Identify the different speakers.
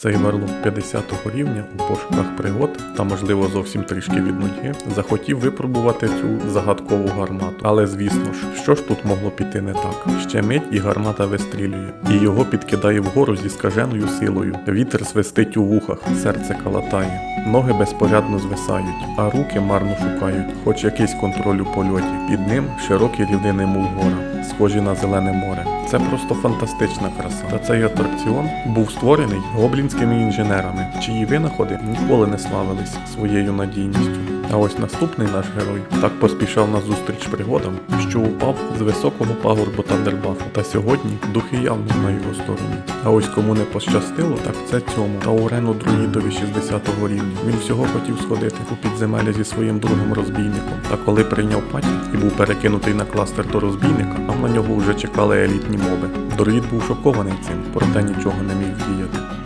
Speaker 1: Цей верлок 50-го рівня у пошуках пригод та, можливо, зовсім трішки від нудьги, захотів випробувати цю загадкову гармату. Але звісно ж, що ж тут могло піти не так? Ще мить і гармата вистрілює, і його підкидає вгору зі скаженою силою. Вітер свистить у вухах, серце калатає, ноги безпорядно звисають, а руки марно шукають, хоч якийсь контроль у польоті. Під ним широкі рівнини Мулгора, схожі на зелене море. Це просто фантастична краса. Та цей атракціон був створений гоблінськими інженерами, чиї винаходи ніколи не славились своєю надійністю. А ось наступний наш герой так поспішав на зустріч пригодам, що упав з високого пагорбу Тандербафу. Та сьогодні духи явно на його стороні. А ось кому не пощастило, так це цьому Таурену друїдові 60-го рівня. Він всього хотів сходити у підземелля зі своїм другом розбійником. Та коли прийняв паті і був перекинутий на кластер до розбійника, а на нього вже чекали елітні моби. Друїд був шокований цим, проте нічого не міг вдіяти.